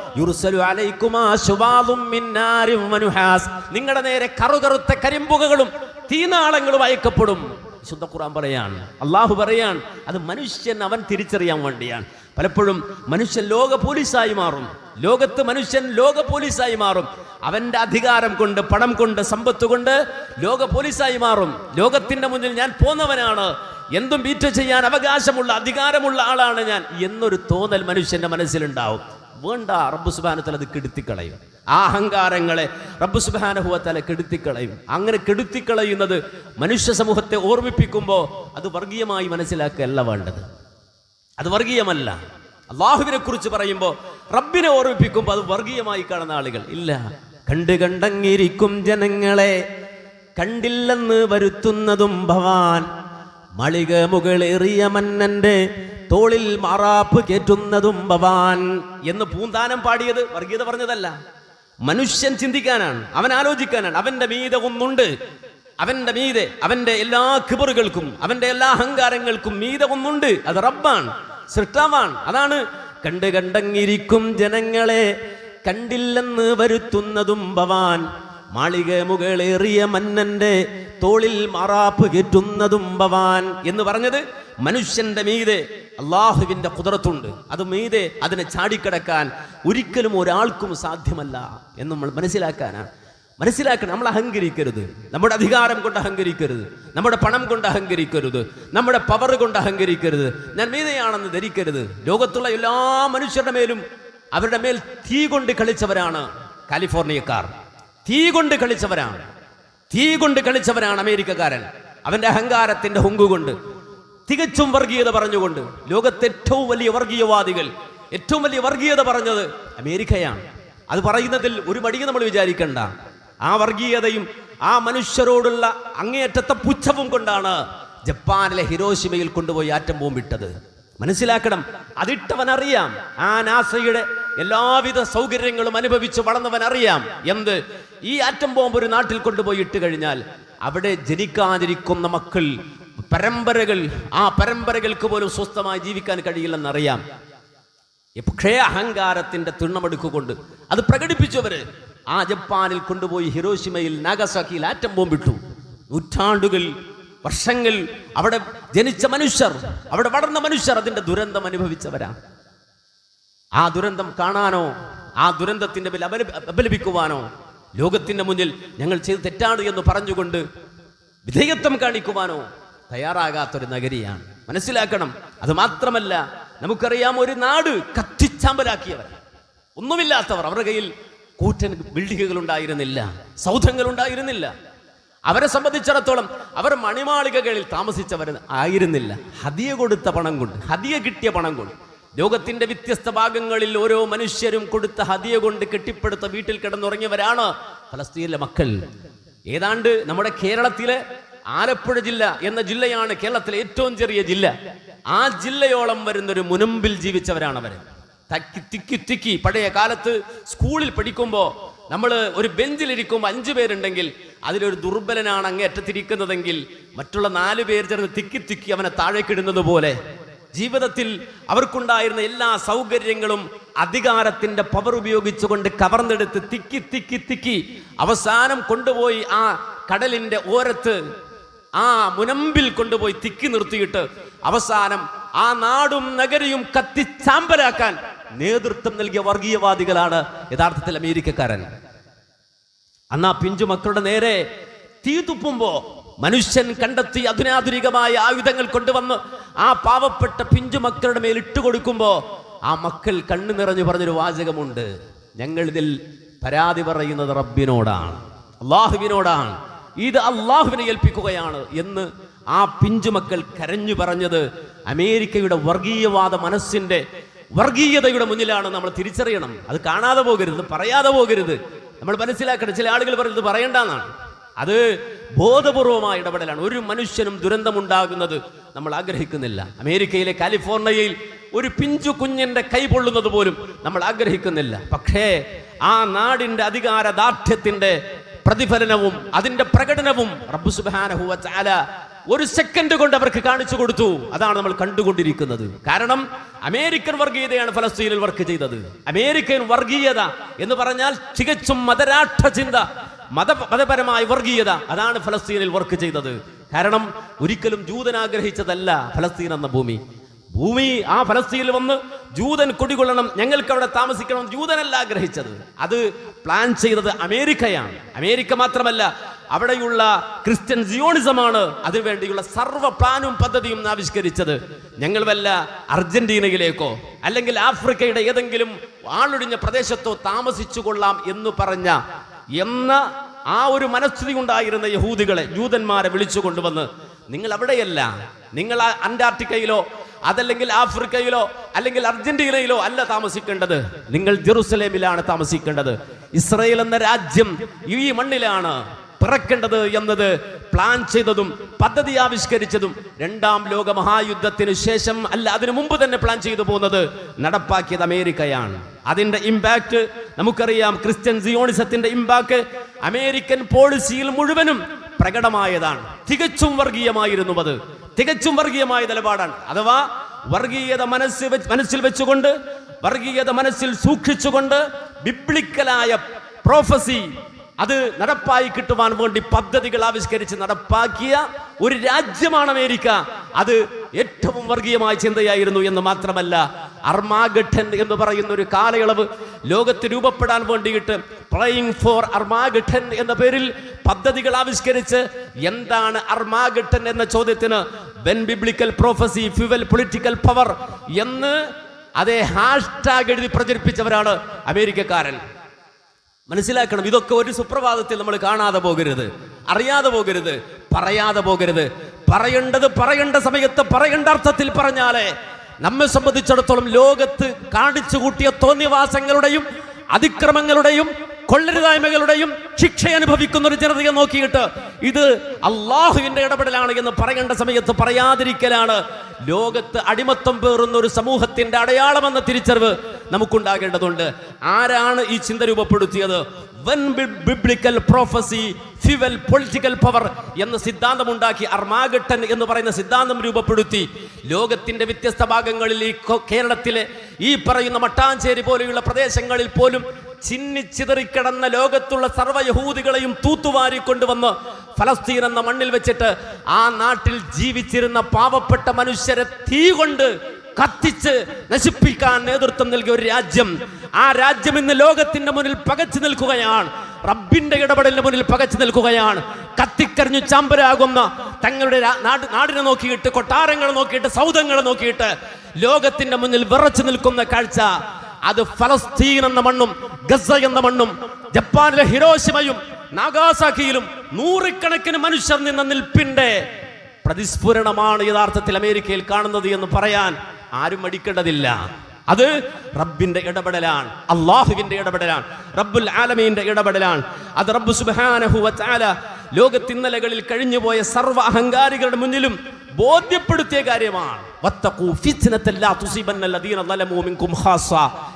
നിങ്ങളുടെ നേരെ കറുകറുത്ത കരിമ്പുകകളും തീനാളങ്ങളും അയക്കപ്പെടും. ശുദ്ധ ഖുറാൻ പറയാണ്. അള്ളാഹു പറയാണ് അത് മനുഷ്യൻ അവൻ തിരിച്ചറിയാൻ വേണ്ടിയാണ്. പലപ്പോഴും മനുഷ്യൻ ലോക പോലീസായി മാറും. ലോകത്ത് മനുഷ്യൻ ലോക പോലീസായി മാറും. അവന്റെ അധികാരം കൊണ്ട് പണം കൊണ്ട് സമ്പത്ത് കൊണ്ട് ലോക പോലീസായി മാറും. ലോകത്തിന്റെ മുന്നിൽ ഞാൻ പോന്നവനാണ്. എന്തും ബീറ്റ് ചെയ്യാൻ അവകാശമുള്ള അധികാരമുള്ള ആളാണ് ഞാൻ എന്നൊരു തോന്നൽ മനുഷ്യന്റെ മനസ്സിലുണ്ടാവും. വേണ്ട റബ്ബു സുബാനത്തിൽ അത് കെടുത്തിക്കളയും. ആ അഹങ്കാരങ്ങളെ റബ്ബു സുബാനഹുവത്തല കെടുത്തിക്കളയും. അങ്ങനെ കെടുത്തിക്കളയുന്നത് മനുഷ്യ സമൂഹത്തെ ഓർമ്മിപ്പിക്കുമ്പോൾ അത് വർഗീയമായി മനസ്സിലാക്കുകയല്ല വേണ്ടത്. അത് വർഗീയമല്ല. അള്ളാഹുവിനെ കുറിച്ച് പറയുമ്പോൾ റബ്ബിനെ ഓർമ്മിപ്പിക്കുമ്പോൾ അത് വർഗീയമായി കാണുന്ന ആളുകൾ. ഇല്ല. കണ്ട് കണ്ടങ്ങിരിക്കും ജനങ്ങളെ. കണ്ടില്ലെന്ന് വരുത്തുന്നതും ഭവാൻ മളിക മുകളേറിയ മന്നന്റെ തോളിൽ മാറാപ്പ് കേറ്റുന്നതും ഭവാൻ എന്ന് പൂന്താനം പാടിയത് വർഗീയത പറഞ്ഞതല്ല. മനുഷ്യൻ ചിന്തിക്കാനാണ്. അവൻ ആലോചിക്കാനാണ്. അവന്റെ മീത ഒന്നുണ്ട് അവന്റെ മീതെ അവന്റെ എല്ലാ കിബറുകൾക്കും അവന്റെ എല്ലാ അഹങ്കാരങ്ങൾക്കും മീതെ ഒന്നുണ്ട്. അത് റബ്ബാണ് സൃഷ്ടാവാണ്. അതാണ് കണ്ട് കണ്ടങ്ങിരിക്കും ജനങ്ങളെ കണ്ടില്ലെന്ന് വരുത്തുന്നതും ഭവാൻ. മാളിക മുകളേറിയ മന്നന്റെ തോളിൽ മാറാപ്പ് കയറ്റുന്നതും ഭവാൻ എന്ന് പറഞ്ഞത് മനുഷ്യന്റെ മീതെ അള്ളാഹുവിന്റെ കുതിരത്തുണ്ട്. അത് മീതെ അതിനെ ചാടിക്കടക്കാൻ ഒരിക്കലും ഒരാൾക്കും സാധ്യമല്ല എന്ന് നമ്മൾ മനസ്സിലാക്കാനാണ്. മനസ്സിലാക്കണം നമ്മൾ അഹങ്കരിക്കരുത്. നമ്മുടെ അധികാരം കൊണ്ട് അഹങ്കരിക്കരുത്. നമ്മുടെ പണം കൊണ്ട് അഹങ്കരിക്കരുത്. നമ്മുടെ പവർ കൊണ്ട് അഹങ്കരിക്കരുത്. ഞാൻ മീതയാണെന്ന് ധരിക്കരുത്. ലോകത്തുള്ള എല്ലാ മനുഷ്യരുടെ മേലും അവരുടെ മേൽ തീ കൊണ്ട് കളിച്ചവരാണ് കാലിഫോർണിയക്കാർ. തീ കൊണ്ട് കളിച്ചവരാണ്. തീ കൊണ്ട് കളിച്ചവരാണ് അമേരിക്കക്കാരൻ. അവന്റെ അഹങ്കാരത്തിന്റെ ഹുങ്കുകൊണ്ട് തികച്ചും വർഗീയത പറഞ്ഞുകൊണ്ട്. ലോകത്തെ ഏറ്റവും വലിയ വർഗീയവാദികൾ. ഏറ്റവും വലിയ വർഗീയത പറഞ്ഞത് അമേരിക്കയാണ്. അത് പറയുന്നതിൽ ഒരു മടിയും നമ്മൾ വിചാരിക്കണ്ട. ആ വർഗീയതയും ആ മനുഷ്യരോടുള്ള അങ്ങേയറ്റത്തെ പുച്ഛവും കൊണ്ടാണ് ജപ്പാനിലെ ഹിരോഷിമയിൽ കൊണ്ടുപോയി ആറ്റം ബോംബിട്ടത്. മനസ്സിലാക്കണം അതിട്ടവൻ അറിയാം ആ നാസയുടെ എല്ലാവിധ സൗകര്യങ്ങളും അനുഭവിച്ച് വളർന്നവൻ അറിയാം എന്ത്? ഈ ആറ്റം ബോംബ് ഒരു നാട്ടിൽ കൊണ്ടുപോയി ഇട്ട് കഴിഞ്ഞാൽ അവിടെ ജനിക്കാതിരിക്കുന്ന മക്കൾ പരമ്പരകൾ ആ പരമ്പരകൾക്ക് പോലും സ്വസ്ഥമായി ജീവിക്കാൻ കഴിയില്ലെന്നറിയാം. പക്ഷേ അഹങ്കാരത്തിന്റെ തിണ്ണമെടുക്കുകൊണ്ട് അത് പ്രകടിപ്പിച്ചവര് ആ ജപ്പാനിൽ കൊണ്ടുപോയി ഹിരോഷിമയിൽ നാഗസാക്കിയിൽ ആറ്റം ബോംബിട്ടു. നൂറ്റാണ്ടുകൾ വർഷങ്ങൾ അവിടെ ജനിച്ച മനുഷ്യർ അവിടെ വളർന്ന മനുഷ്യർ അതിന്റെ ദുരന്തം അനുഭവിച്ചവരാ. ആ ദുരന്തം കാണാനോ ആ ദുരന്തത്തിന്റെ മേൽ അപല അപലപിക്കുവാനോ ലോകത്തിന്റെ മുന്നിൽ ഞങ്ങൾ ചെയ്ത് തെറ്റാണ് എന്ന് പറഞ്ഞുകൊണ്ട് വിധേയത്വം കാണിക്കുവാനോ തയ്യാറാകാത്തൊരു നഗരിയാണ്. മനസ്സിലാക്കണം അത് മാത്രമല്ല നമുക്കറിയാം ഒരു നാട് കത്തിച്ചാമ്പലാക്കിയവർ ഒന്നുമില്ലാത്തവർ അവരുടെ കയ്യിൽ കൂറ്റൻ ബിൽഡിങ്ങുകൾ ഉണ്ടായിരുന്നില്ല സൗധങ്ങൾ ഉണ്ടായിരുന്നില്ല അവരെ സംബന്ധിച്ചിടത്തോളം അവർ മണിമാളികകളിൽ താമസിച്ചവർ ആയിരുന്നില്ല. ഹതിയ കൊടുത്ത പണം കൊണ്ട് ഹതിയ കിട്ടിയ പണം കൊണ്ട്. ലോകത്തിന്റെ വ്യത്യസ്ത ഭാഗങ്ങളിൽ ഓരോ മനുഷ്യരും കൊടുത്ത ഹതിയ കൊണ്ട് കെട്ടിപ്പടുത്ത വീട്ടിൽ കിടന്നുറങ്ങിയവരാണ് ഫലസ്തീനിലെ മക്കൾ. ഏതാണ്ട് നമ്മുടെ കേരളത്തിലെ ആലപ്പുഴ ജില്ല എന്ന ജില്ലയാണ് കേരളത്തിലെ ഏറ്റവും ചെറിയ ജില്ല. ആ ജില്ലയോളം വരുന്നൊരു മുനമ്പിൽ ജീവിച്ചവരാണ് അവർ തക്കി തിക്കി തിക്കി. പഴയ കാലത്ത് സ്കൂളിൽ പഠിക്കുമ്പോൾ നമ്മൾ ഒരു ബെഞ്ചിലിരിക്കുമ്പോൾ അഞ്ചു പേരുണ്ടെങ്കിൽ അതിലൊരു ദുർബലനാണ് അങ്ങേറ്റത്തിരിക്കുന്നതെങ്കിൽ മറ്റുള്ള നാല് പേർ ചേർന്ന് തിക്കി തിക്കി അവനെ താഴേക്കിടുന്നത് പോലെ. ജീവിതത്തിൽ അവർക്കുണ്ടായിരുന്ന എല്ലാ സൗകര്യങ്ങളും അധികാരത്തിന്റെ പവർ ഉപയോഗിച്ചുകൊണ്ട് കവർന്നെടുത്ത് തിക്കി തിക്കി തിക്കി അവസാനം കൊണ്ടുപോയി ആ കടലിന്റെ ഓരത്ത് ആ മുനമ്പിൽ കൊണ്ടുപോയി തിക്കി നിർത്തിയിട്ട് അവസാനം ആ നാടും നഗരിയും കത്തിച്ചാമ്പലാക്കാൻ നേതൃത്വം നൽകിയ വർഗീയവാദികളാണ് യഥാർത്ഥത്തിൽ അമേരിക്കക്കാരൻ. അന്നാ പിഞ്ചു മക്കളുടെ നേരെ തീ തുപ്പുമ്പോ മനുഷ്യൻ കണ്ടെത്തി അധുനാധുനികമായ ആയുധങ്ങൾ കൊണ്ടുവന്ന് ആ പാവപ്പെട്ട പിഞ്ചു മക്കളുടെ മേൽ ഇട്ടുകൊടുക്കുമ്പോ ആ മക്കൾ കണ്ണു നിറഞ്ഞു പറഞ്ഞൊരു വാചകമുണ്ട്. ഞങ്ങൾ ഇതിൽ പരാതി പറയുന്നത് റബ്ബിനോടാണ് അള്ളാഹുവിനോടാണ്. ഇത് അള്ളാഹുവിനെ ഏൽപ്പിക്കുകയാണ് എന്ന് ആ പിഞ്ചു മക്കൾ കരഞ്ഞു പറഞ്ഞത് അമേരിക്കയുടെ വർഗീയവാദ മനസ്സിന്റെ വർഗീയതയുടെ മുന്നിലാണ് നമ്മൾ തിരിച്ചറിയണം. അത് കാണാതെ പോകരുത് പറയാതെ പോകരുത്. നമ്മൾ മനസ്സിലാക്കണം ചില ആളുകൾ പറയുന്നത് പറയണ്ടെന്നാണ്. അത് ബോധപൂർവമായ ഇടപെടലാണ്. ഒരു മനുഷ്യനും ദുരന്തമുണ്ടാകുന്നത് നമ്മൾ ആഗ്രഹിക്കുന്നില്ല. അമേരിക്കയിലെ കാലിഫോർണിയയിൽ ഒരു പിഞ്ചു കുഞ്ഞിന്റെ കൈ പൊള്ളുന്നത് പോലും നമ്മൾ ആഗ്രഹിക്കുന്നില്ല. പക്ഷേ ആ നാടിന്റെ അധികാര ദാർഢ്യത്തിന്റെ പ്രതിഫലനവും അതിന്റെ പ്രകടനവും റബ്ബു സുബ്ഹാനഹു വ തആല ഒരു സെക്കൻഡ് കൊണ്ട് അവർക്ക് കാണിച്ചു കൊടുത്തു. അതാണ് നമ്മൾ കണ്ടുകൊണ്ടിരിക്കുന്നത്. കാരണം അമേരിക്കൻ വർഗീയതയാണ് ഫലസ്തീനിൽ വർക്ക് ചെയ്തത്. അമേരിക്കൻ വർഗീയത എന്ന് പറഞ്ഞാൽ തികച്ചും മതരാഷ്ട്ര ചിന്ത മത മതപരമായ വർഗീയത. അതാണ് ഫലസ്തീനിൽ വർക്ക് ചെയ്തത്. കാരണം ഒരിക്കലും ജൂതൻ ആഗ്രഹിച്ചതല്ല ഫലസ്തീൻ എന്ന ഭൂമി. ഭൂമി ആ ഫലസ്തീനിൽ വന്ന് ജൂതൻ കുടികൊള്ളണം ഞങ്ങൾക്ക് അവിടെ താമസിക്കണം ജൂതനല്ല ആഗ്രഹിച്ചത്. അത് പ്ലാൻ ചെയ്തത് അമേരിക്കയാണ്. അമേരിക്ക മാത്രമല്ല അവിടെയുള്ള ക്രിസ്ത്യൻ സിയോണിസമാണ് അതിനുവേണ്ടിയുള്ള സർവ പ്ലാനും പദ്ധതിയും ആവിഷ്കരിച്ചത്. ഞങ്ങൾ വല്ല അർജന്റീനയിലേക്കോ അല്ലെങ്കിൽ ആഫ്രിക്കയുടെ ഏതെങ്കിലും ആളൊഴിഞ്ഞ പ്രദേശത്തോ താമസിച്ചു കൊള്ളാം എന്ന് പറഞ്ഞ എന്ന ആ ഒരു മനസ്ഥിതി ഉണ്ടായിരുന്ന യഹൂദികളെ ജൂതന്മാരെ വിളിച്ചു കൊണ്ടുവന്ന് നിങ്ങൾ അവിടെയല്ല നിങ്ങൾ അന്റാർട്ടിക്കയിലോ അതല്ലെങ്കിൽ ആഫ്രിക്കയിലോ അല്ലെങ്കിൽ അർജന്റീനയിലോ അല്ല താമസിക്കേണ്ടത്. നിങ്ങൾ ജെറുസലേമിലാണ് താമസിക്കേണ്ടത്. ഇസ്രയേൽ എന്ന രാജ്യം ഈ മണ്ണിലാണ് പിറക്കേണ്ടത് എന്നത് പ്ലാൻ ചെയ്തതും പദ്ധതി ആവിഷ്കരിച്ചതും രണ്ടാം ലോക മഹായുദ്ധത്തിന് ശേഷം അല്ല അതിനു മുമ്പ് തന്നെ പ്ലാൻ ചെയ്തു പോകുന്നത് നടപ്പാക്കിയത് അമേരിക്കയാണ്. അതിന്റെ ഇമ്പാക്ട് നമുക്കറിയാം ക്രിസ്ത്യൻ സിയോണിസത്തിന്റെ ഇമ്പാക്ട് അമേരിക്കൻ പോളിസിയിൽ മുഴുവനും പ്രകടമായതാണ്. തികച്ചും വർഗീയമായിരുന്നു അത്. തികച്ചും വർഗീയമായ നിലപാടാണ്. അഥവാ വർഗീയത മനസ്സ് മനസ്സിൽ വെച്ചുകൊണ്ട് വർഗീയത മനസ്സിൽ സൂക്ഷിച്ചുകൊണ്ട് ബിബ്ലിക്കലായ പ്രോഫസി അത് നടപ്പായി കിട്ടുവാൻ വേണ്ടി പദ്ധതികൾ ആവിഷ്കരിച്ച് നടപ്പാക്കിയ ഒരു രാജ്യമാണ് അമേരിക്ക. അത് ഏറ്റവും വർഗീയമായ ചിന്തയായിരുന്നു എന്ന് മാത്രമല്ല അർമാഗഠൻ എന്ന് പറയുന്ന ഒരു കാലയളവ് ലോകത്ത് രൂപപ്പെടാൻ വേണ്ടിയിട്ട് പ്ലേയിങ് ഫോർ അർമാഗഠൻ എന്ന പേരിൽ പദ്ധതികൾ ആവിഷ്കരിച്ച് എന്താണ് അർമാഗഠൻ എന്ന ചോദ്യത്തിന് when biblical prophecy fuel political power എന്ന് അതേ ഹാഷ്ടാഗ് എഴുതി പ്രചരിപ്പിച്ചവരാണ് അമേരിക്കക്കാരൻ. മനസ്സിലാക്കണം ഇതൊക്കെ ഒരു സുപ്രഭാതത്തിൽ നമ്മൾ കാണാതെ പോകരുത് അറിയാതെ പോകരുത് പറയാതെ പോകരുത്. പറയേണ്ടത് പറയേണ്ട സമയത്ത് പറയേണ്ട അർത്ഥത്തിൽ പറഞ്ഞാലേ നമ്മെ സംബന്ധിച്ചിടത്തോളം ലോകത്ത് കാണിച്ചു കൂട്ടിയ തോന്നിവാസങ്ങളുടെയും അതിക്രമങ്ങളുടെയും കൊള്ളരുതായ്മകളുടെയും ശിക്ഷ അനുഭവിക്കുന്ന ഒരു ജനതയെ നോക്കിയിട്ട് ഇത് അള്ളാഹുവിന്റെ ഇടപെടലാണ് എന്ന് പറയേണ്ട സമയത്ത് പറയാതിരിക്കലാണ്. ലോകത്ത് അടിമത്തം പേറുന്ന ഒരു സമൂഹത്തിന്റെ അടയാളമെന്ന തിരിച്ചറിവ് നമുക്കുണ്ടാകേണ്ടതുണ്ട്. ആരാണ് ഈ ചിന്ത രൂപപ്പെടുത്തിയത്? When biblical prophecy fuel political power എന്ന സിദ്ധാന്തം ഉണ്ടാക്കി അർമാഗട്ടൻ എന്ന് പറയുന്ന സിദ്ധാന്തം രൂപപ്പെടുത്തി ലോകത്തിന്റെ വ്യത്യസ്ത ഭാഗങ്ങളിൽ ഈ കേരളത്തിലെ ഈ പറയുന്ന മട്ടാഞ്ചേരി പോലെയുള്ള പ്രദേശങ്ങളിൽ പോലും ചിന്നിച്ചിതറിക്കിടന്ന ലോകത്തുള്ള സർവ യഹൂദികളെയും തൂത്തുവാരി കൊണ്ടുവന്ന് ഫലസ്തീൻ എന്ന മണ്ണിൽ വെച്ചിട്ട് ആ നാട്ടിൽ ജീവിച്ചിരുന്ന പാവപ്പെട്ട മനുഷ്യരെ തീ കൊണ്ട് കത്തിച്ച് നശിപ്പിക്കാൻ നേതൃത്വം നൽകിയ ഒരു രാജ്യം. ആ രാജ്യം ഇന്ന് ലോകത്തിന്റെ മുന്നിൽ പകച്ചു നിൽക്കുകയാണ്. റബ്ബിന്റെ ഇടപെടലിന് മുന്നിൽ പകച്ചു നിൽക്കുകയാണ്. കത്തിക്കരിഞ്ഞു ചാമ്പരാകുന്ന തങ്ങളുടെ നാട് നാടിനെ നോക്കിയിട്ട് കൊട്ടാരങ്ങൾ നോക്കിയിട്ട് സൗധങ്ങളെ നോക്കിയിട്ട് ലോകത്തിന്റെ മുന്നിൽ വിറച്ചു നിൽക്കുന്ന കാഴ്ച. അത് ഫലസ്തീൻ എന്ന മണ്ണും ഗസ എന്ന മണ്ണും ജപ്പാനിലെ ഹിരോഷിമയും നാഗാസാക്കിയിലും നൂറുകണക്കിന് മനുഷ്യർ നിന്ന നിൽപ്പിന്റെ പ്രതിസ്ഫുരണമാണ് യഥാർത്ഥത്തിൽ അമേരിക്കയിൽ കാണുന്നത് എന്ന് പറയാൻ ആരും മടിക്കേണ്ടതില്ല. അത് റബ്ബിന്റെ ഇടപെടലാണ് അള്ളാഹുവിന്റെ ഇടപെടലാണ് റബ്ബുൽ ആലമീന്റെ ഇടപെടലാണ്. അത് റബ്ബു സുബ്ഹാനഹു ലോകത്തിന്നലകളിൽ കഴിഞ്ഞുപോയ സർവ അഹങ്കാരികളുടെ മുന്നിലും ബോധ്യപ്പെടുത്തിയ കാര്യമാണ്.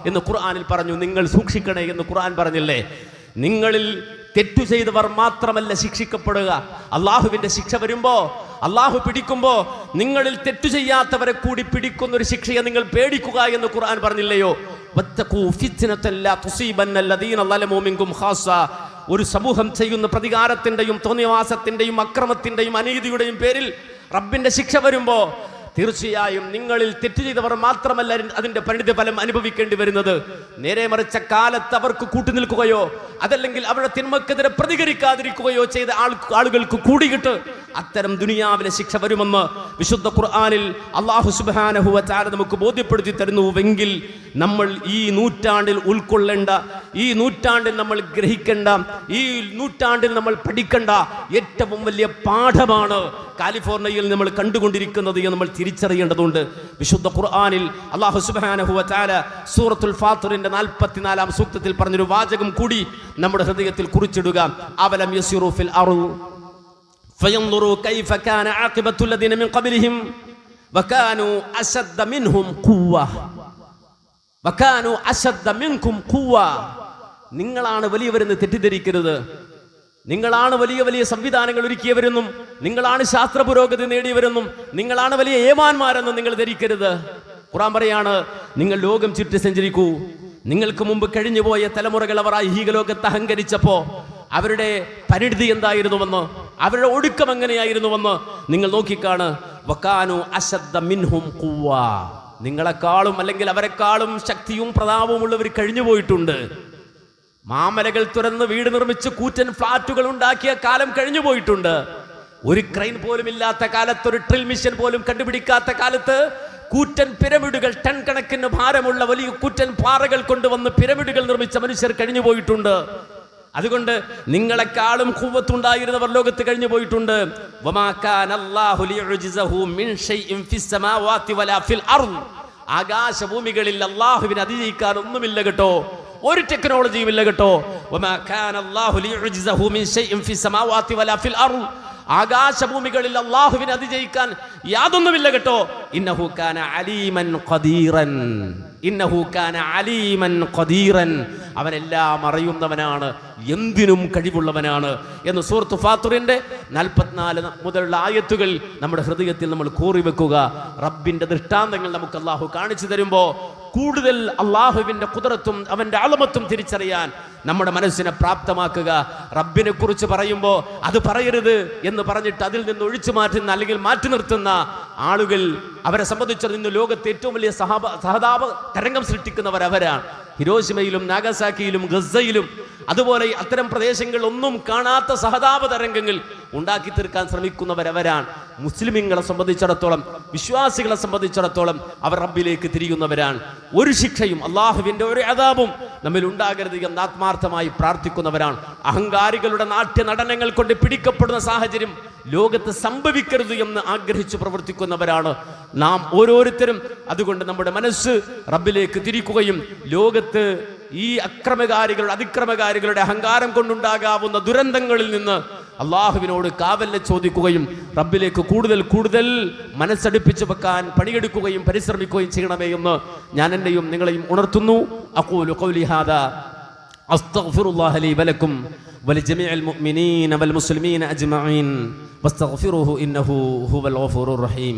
എന്ന് ഖുർആാനിൽ പറഞ്ഞു. നിങ്ങൾ സൂക്ഷിക്കണേ എന്ന് ഖുർആൻ പറഞ്ഞില്ലേ? നിങ്ങളിൽ തെറ്റു ചെയ്തവർ മാത്രമല്ല ശിക്ഷിക്കപ്പെടുക. അള്ളാഹുവിന്റെ ശിക്ഷ വരുമ്പോ അള്ളാഹു പിടിക്കുമ്പോ നിങ്ങളിൽ തെറ്റു ചെയ്യാത്തവരെ കൂടി പിടിക്കുന്ന ഒരു ശിക്ഷയെ നിങ്ങൾ പേടിക്കുക എന്ന് ഖുർആൻ പറഞ്ഞില്ലയോ? ഒരു സമൂഹം ചെയ്യുന്ന പ്രതികാരത്തിന്റെയും തോന്നിവാസത്തിന്റെയും അക്രമത്തിന്റെയും അനീതിയുടെയും പേരിൽ റബ്ബിന്റെ ശിക്ഷ വരുമ്പോ തീർച്ചയായും നിങ്ങളിൽ തെറ്റ് ചെയ്തവർ മാത്രമല്ല അതിന്റെ പരിണിത ഫലം അനുഭവിക്കേണ്ടി വരുന്നത്. നേരെ മറിച്ച കാലത്ത് അവർക്ക് കൂട്ടുനിൽക്കുകയോ അതല്ലെങ്കിൽ അവരുടെ തിന്മക്കെതിരെ പ്രതികരിക്കാതിരിക്കുകയോ ചെയ്ത ആൾ ആളുകൾക്ക് കൂടിയിട്ട് അത്തരം ദുനിയാവിലെ ശിക്ഷ വരുമെന്ന് വിശുദ്ധ ഖുർആാനിൽ അള്ളാഹു സുബാനഹുവ ചാര നമുക്ക് ബോധ്യപ്പെടുത്തി തരുന്നുവെങ്കിൽ നമ്മൾ ഈ നൂറ്റാണ്ടിൽ ഉൾക്കൊള്ളേണ്ട ഈ നൂറ്റാണ്ടിൽ നമ്മൾ ഗ്രഹിക്കേണ്ട ഈ നൂറ്റാണ്ടിൽ നമ്മൾ പഠിക്കേണ്ട ഏറ്റവും വലിയ പാഠമാണ് കാലിഫോർണിയയിൽ നമ്മൾ കണ്ടുകൊണ്ടിരിക്കുന്നത് എന്ന് നമ്മൾ തിരിച്ചറിയേണ്ടതുണ്ട്. വിശുദ്ധ ഖുർആാനിൽ അള്ളാഹു സുബാനഹുവ ചാല സൂറത്തുൽ ഫാത്തുറിന്റെ നാൽപ്പത്തിനാലാം സൂക്തത്തിൽ പറഞ്ഞൊരു വാചകം കൂടി നമ്മുടെ ഹൃദയത്തിൽ കുറിച്ചിടുക. അവലം യസിറു ഫിൽ അറു فينظروا كيف كان عاقبة الذين من قبلهم وكانوا أشد منهم قوة وكانوا أشد منكم قوة നിങ്ങളാണ് വലിയവരെന്ന് തെറ്റിദ്ധരിക്കരുത് നിങ്ങളാണ് വലിയ വലിയ സംവിധാനങ്ങൾ ഒരുക്കിയവരെന്നും നിങ്ങളാണ് ശാസ്ത്ര പുരോഗതി നേടിയവരെന്നും നിങ്ങളാണ് വലിയ ഏമാന്മാരെന്നും നിങ്ങൾ ധരിക്കരുത് ഖുറാൻ പറയാണ് നിങ്ങൾ ലോകം ചുറ്റി സഞ്ചരിക്കൂ നിങ്ങൾക്ക് മുമ്പ് കഴിഞ്ഞുപോയ തലമുറകൾ അവർ ഐഹിക ലോകത്ത് അഹങ്കരിച്ചപ്പോ അവരുടെ പരിണിതി എന്തായിരുന്നുവെന്ന് അവരുടെ ഒടുക്കം എങ്ങനെയായിരുന്നുവെന്ന് നിങ്ങൾ നോക്കിക്കാണ്. വക്കാനു അശബ്ദ മിൻഹും കൂവ നിങ്ങളെക്കാളും അല്ലെങ്കിൽ അവരെക്കാളും ശക്തിയും പ്രതാപവും ഉള്ളവർ കഴിഞ്ഞു പോയിട്ടുണ്ട്. മാമലകൾ തുറന്ന് വീട് നിർമ്മിച്ച് കൂറ്റൻ ഫ്ലാറ്റുകൾ ഉണ്ടാക്കിയ കാലം കഴിഞ്ഞു പോയിട്ടുണ്ട്. ഒരു ക്രെയിൻ പോലും ഇല്ലാത്ത കാലത്ത് ഒരു ട്രിൽ മിഷൻ പോലും കണ്ടുപിടിക്കാത്ത കാലത്ത് കൂറ്റൻ പിരമിഡുകൾ ടൺ കണക്കിന് ഭാരമുള്ള വലിയ കൂറ്റൻ പാറകൾ കൊണ്ടുവന്ന് പിരമിഡുകൾ നിർമ്മിച്ച മനുഷ്യർ കഴിഞ്ഞു പോയിട്ടുണ്ട്. അതുകൊണ്ട് നിങ്ങളെക്കാളും കൂവത്തുണ്ടായിരുന്നവർ ലോകത്ത് കഴിഞ്ഞു പോയിട്ടുണ്ട്. ആകാശഭൂമികളിൽ അള്ളാഹുവിനെ അതിജയിക്കാൻ ഒന്നുമില്ല കേട്ടോ. ഒരു ടെക്നോളജിയും ഇല്ല കേട്ടോ. ആകാശഭൂമികളിൽ അള്ളാഹുവിനെ അതിജയിക്കാൻ യാതൊന്നുമില്ല കേട്ടോ. ഇന്നഹു കാന അലീമൻ ഖദീറൻ. ഇന്നഹു കാന അലീമൻ ഖദീറൻ. അവനെല്ലാം അറിയുന്നവനാണ് എന്തിനും കഴിവുള്ളവനാണ്. എന്ന് സൂറത്ത് ഫാത്തുറിന്റെ നാൽപ്പത്തിനാല് മുതലുള്ള ആയത്തുകൾ നമ്മുടെ ഹൃദയത്തിൽ നമ്മൾ കൂറി വെക്കുക. റബ്ബിന്റെ ദൃഷ്ടാന്തങ്ങൾ നമുക്ക് അള്ളാഹു കാണിച്ചു തരുമ്പോൾ കൂടുതൽ അള്ളാഹുവിന്റെ കുതിരത്തും അവന്റെ അളമത്തും തിരിച്ചറിയാൻ നമ്മുടെ മനസ്സിനെ പ്രാപ്തമാക്കുക. റബ്ബിനെ കുറിച്ച് പറയുമ്പോൾ അത് പറയരുത് എന്ന് പറഞ്ഞിട്ട് അതിൽ നിന്ന് ഒഴിച്ചു മാറ്റുന്ന അല്ലെങ്കിൽ മാറ്റി നിർത്തുന്ന ആളുകൾ അവരെ സംബന്ധിച്ചത് ഇന്ന് ലോകത്തെ ഏറ്റവും വലിയ സഹാബ സഹതാപ തരംഗം സൃഷ്ടിക്കുന്നവർ അവരാണ്. ഹിരോഷിമയിലും നാഗസാക്കിയിലും ഗസയിലും അതുപോലെ അത്തരം പ്രദേശങ്ങളിൽ ഒന്നും കാണാത്ത സഹതാപ തരംഗങ്ങൾ ഉണ്ടാക്കി തീർക്കാൻ ശ്രമിക്കുന്നവരവരാണ്. മുസ്ലിമീങ്ങളെ സംബന്ധിച്ചിടത്തോളം വിശ്വാസികളെ സംബന്ധിച്ചിടത്തോളം അവർ റബ്ബിലേക്ക് തിരിയുന്നവരാണ്. ഒരു ശിക്ഷയും അള്ളാഹുവിന്റെ ഒരു അതാപും നമ്മിൽ ഉണ്ടാകരുത് എന്ന് ആത്മാർത്ഥമായി പ്രാർത്ഥിക്കുന്നവരാണ്. അഹങ്കാരികളുടെ നാട്യ നടനങ്ങൾ കൊണ്ട് പിടിക്കപ്പെടുന്ന സാഹചര്യം ലോകത്ത് സംഭവിക്കരുത് എന്ന് ആഗ്രഹിച്ചു പ്രവർത്തിക്കുന്നവരാണ്. നാം ഓരോരുത്തരും അതുകൊണ്ട് നമ്മുടെ മനസ്സ് റബ്ബിലേക്ക് തിരിക്കുകയും ലോകത്ത് ഈ അക്രമകാരികളുടെ അതിക്രമകാരികളുടെ അഹങ്കാരം കൊണ്ടുണ്ടാകാവുന്ന ദുരന്തങ്ങളിൽ നിന്ന് അള്ളാഹുവിനോട് കാവലിനെ ചോദിക്കുകയും റബ്ബിലേക്ക് കൂടുതൽ കൂടുതൽ മനസ്സടിപ്പിച്ചു വെക്കാൻ പണിയെടുക്കുകയും പരിശ്രമിക്കുകയും ചെയ്യണമേ എന്ന് ഞാൻ എന്നെയും നിങ്ങളെയും ഉണർത്തുന്നു അക്കൂലു കൗലി ഹാദാ أستغفر الله لي ولكم ولجميع المؤمنين والمسلمين أجمعين واستغفروه إنه هو الغفور الرحيم